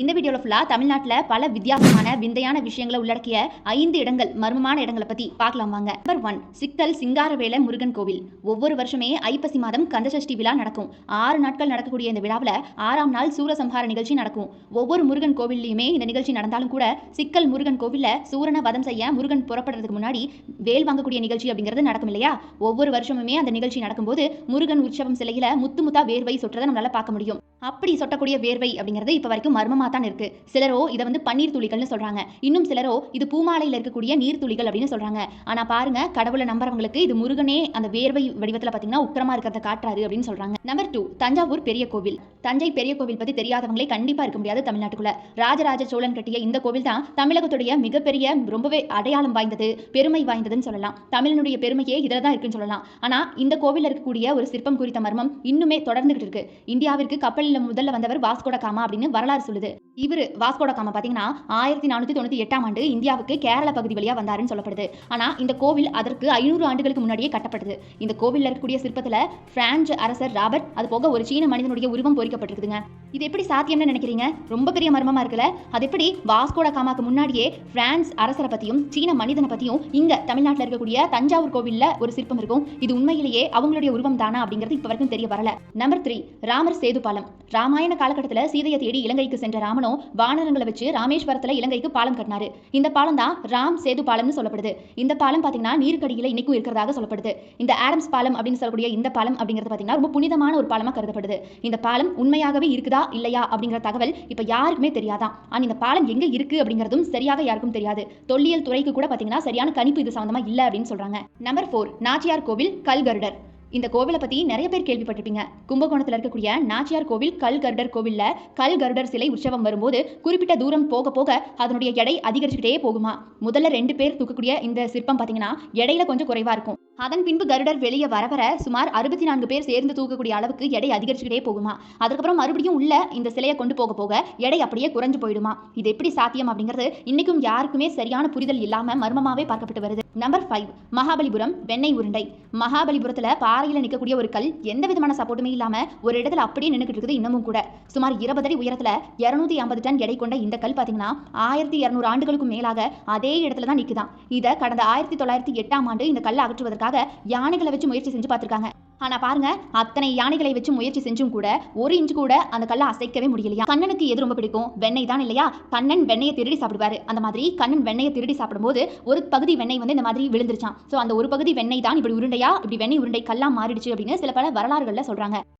இந்த வீடியோவில் ஃபுல்லாக தமிழ்நாட்டில் பல வித்தியாசமான விந்தையான விஷயங்களை உள்ளடக்கிய ஐந்து இடங்கள் மர்மமான இடங்களை பற்றி பார்க்கலாம் வாங்க. நம்பர் ஒன் சிக்கல் சிங்காரவேல முருகன் கோவில். ஒவ்வொரு வருஷமே ஐப்பசி மாதம் கந்தசஷ்டி விழா நடக்கும். ஆறு நாட்கள் நடக்கக்கூடிய இந்த விழாவில் ஆறாம் நாள் சூரசம்ஹார நிகழ்ச்சி நடக்கும். ஒவ்வொரு முருகன் கோவில்லையுமே இந்த நிகழ்ச்சி நடந்தாலும் கூட சிக்கல் முருகன் கோவிலில் சூரனை வதம் செய்ய முருகன் புறப்படுறதுக்கு முன்னாடி வேல் வாங்கக்கூடிய நிகழ்ச்சி அப்படிங்கிறது நடக்கும் இல்லையா? ஒவ்வொரு வருஷமுமே அந்த நிகழ்ச்சி நடக்கும்போது முருகன் உற்சவம் சிலையில முத்து முத்தா வேர்வை சொற்றதை நம்மளால பார்க்க முடியும். அப்படி சொட்டக்கூடிய வேர்வை அப்படிங்கிறது இப்போ வரைக்கும் மர்மமாக தான் இருக்கு. சிலரோ இதை வந்து பன்னீர் துளிகள்னு சொல்றாங்க. இன்னும் சிலரோ இது பூமாலையில் இருக்கக்கூடிய நீர் துளிகள் அப்படின்னு சொல்றாங்க. ஆனா பாருங்க கடவுளை நம்புறவங்களுக்கு இது முருகனே அந்த வேர்வை வடிவத்தில் பார்த்தீங்கன்னா உக்கிரமா இருக்கிறத காட்டுறாரு அப்படின்னு சொல்றாங்க. நம்பர் டூ தஞ்சாவூர் பெரிய கோவில். தஞ்சை பெரிய கோவில் பத்தி தெரியாதவங்களே கண்டிப்பா இருக்க முடியாது தமிழ்நாட்டுக்குள்ள. ராஜராஜ சோழன் கட்டிய இந்த கோவில் தான் தமிழகத்துடைய மிகப்பெரிய ரொம்பவே அடையாளம் வாய்ந்தது பெருமை வாய்ந்ததுன்னு சொல்லலாம். தமிழனுடைய பெருமையே இதில் தான் இருக்குன்னு சொல்லலாம். ஆனா இந்த கோவில்ல இருக்கக்கூடிய ஒரு சிற்பம் குறித்த மர்மம் இன்னுமே தொடர்ந்துகிட்டு இருக்கு. இந்தியாவிற்கு கப்பலில் முதல்ல வந்தவர் வாஸ்கோட காமா அப்படின்னு வரலாறு சொல்லுது. இவர் வாஸ்கோட காமா பார்த்தீங்கன்னா ஆயிரத்தி நானூற்றி தொண்ணூற்றி எட்டாம் ஆண்டு இந்தியாவுக்கு கேரள பகுதி வழியாக வந்தாருன்னு சொல்லப்படுது. ஆனால் இந்த கோவில் அதற்கு ஐநூறு ஆண்டுகளுக்கு முன்னாடியே கட்டப்பட்டது. இந்த கோவிலில் இருக்கக்கூடிய சிற்பத்தில் பிரான்ஸ் அரசர் ராபர்ட் அது போக ஒரு சீன மனிதனுடைய உருவம் பொறிக்கப்பட்டிருக்குதுங்க. இது எப்படி சாத்தியம்னு நினைக்கிறீங்க? ரொம்ப பெரிய மர்மமா இருக்குல்ல? அது எப்படி வாஸ்கோட காமாக்கு முன்னாடியே பிரான்ஸ் அரசரை பற்றியும் சீன மனிதனை பற்றியும் இங்க தமிழ்நாட்டில் இருக்கக்கூடிய தஞ்சாவூர் கோவிலில் ஒரு சிற்பம் இருக்கும். இது உண்மையிலேயே அவங்களுடைய உருவம் தானா அப்படிங்கிறது இப்போ வரைக்கும் தெரிய வரல. நம்பர் த்ரீ ராமர் சேது பாலம் ராமாயண காலகட்டத்தில் சீதையை தேடி இலங்கைக்கு சென்ற ராமனும் வானரங்களை வச்சு ராமேஸ்வரத்துல இலங்கைக்கு பாலம் கட்டினாரு. இந்த பாலம் தான் ராம் சேது பாலம்னு சொல்லப்படுது. இந்த பாலம் பாத்தீங்கன்னா நீருக்கடியில் இன்னைக்கும் இருக்கிறதாக சொல்லப்படுது. இந்த ஆடம்ஸ் பாலம் அப்படின்னு சொல்லக்கூடிய இந்த பாலம் அப்படிங்கிறது பாத்தீங்கன்னா ரொம்ப புனிதமான ஒரு பாலமா கருதப்படுது. இந்த பாலம் உண்மையாகவே இருக்குதா இல்லையா அப்படிங்கிற தகவல் இப்ப யாருக்குமே தெரியாதான். ஆனா இந்த பாலம் எங்க இருக்கு அப்படிங்கிறதும் சரியாக யாருக்கும் தெரியாது. தொல்லியல் துறைக்கு கூட பாத்தீங்கன்னா சரியான கணிப்பு இது சம்பந்தமா இல்ல அப்படின்னு சொல்றாங்க. நம்பர் ஃபோர் நாச்சியார் கோவில் கல்கருடர் இந்த கோவிலை பற்றி நிறைய பேர் கேள்விப்பட்டிருப்பீங்க. கும்பகோணத்தில் இருக்கக்கூடிய நாச்சியார் கோவில் கல் கருடர் கோவிலில் கல் கருடர் சிலை உற்சவம் வரும்போது குறிப்பிட்ட தூரம் போக போக அதனுடைய எடை அதிகரிச்சுக்கிட்டே போகுமா? முதல்ல ரெண்டு பேர் தூக்கக்கூடிய இந்த சிற்பம் பார்த்தீங்கன்னா எடையில கொஞ்சம் குறைவா இருக்கும். அதன் பின்பு கருடர் வெளியே வர வர சுமார் அறுபத்தி நான்கு பேர் சேர்ந்து தூக்கக்கூடிய அளவுக்கு எடை அதிகரிச்சுக்கிட்டே போகுமா? அதுக்கப்புறம் மறுபடியும் உள்ள இந்த சிலையை கொண்டு போக போக எடை அப்படியே குறைஞ்சு போயிடுமா? இது எப்படி சாத்தியம் அப்படிங்கிறது இன்னைக்கும் யாருக்குமே சரியான புரிதல் இல்லாம மர்மமாவே பார்க்கப்பட்டு வருது. நம்பர் ஃபைவ் மகாபலிபுரம் வெண்ணெய் உருண்டை. மகாபலிபுரத்துல பாறையில் நிற்கக்கூடிய ஒரு கல் எந்த விதமான சப்போர்ட்டுமே இல்லாம ஒரு இடத்துல அப்படியே நின்றுக்கிட்டு இருக்குது இன்னமும் கூட. சுமார் இருபது அடி உயரத்துல இருநூத்தி ஐம்பது டன் எடை கொண்ட இந்த கல் பாத்தீங்கன்னா ஆயிரத்தி இருநூறு ஆண்டுகளுக்கும் மேலாக அதே இடத்துல தான் நிக்குதாம் இதை கடந்த ஆயிரத்தி தொள்ளாயிரத்தி எட்டாம் ஆண்டு இந்த கல்லை அகற்றுவதற்காக யானைகளை வச்சு முயற்சி செஞ்சு பார்த்துருக்காங்க. ஆனா பாருங்க அத்தனை யானைகளை வச்சு முயற்சி செஞ்சும் கூட ஒரு இன்ச்சு கூட அந்த கல்லை அசைக்கவே முடியலையா? கண்ணனுக்கு எது ரொம்ப பிடிக்கும்? வெண்ணெய் தான் இல்லையா? கண்ணன் வெண்ணெயை திருடி சாப்பிடுவாரு. அந்த மாதிரி கண்ணன் வெண்ணெயை திருடி சாப்பிடும்போது ஒரு பகுதி வெண்ணெய் வந்து இந்த மாதிரி விழுந்துருச்சான் ஸோ அந்த ஒரு பகுதி வெண்ணெய் தான் இப்படி உருண்டையா? இப்படி வெண்ணெய் உருண்டை கல்லா மாறிடுச்சு அப்படின்னு சில பல வரலாறுகள்ல சொல்றாங்க.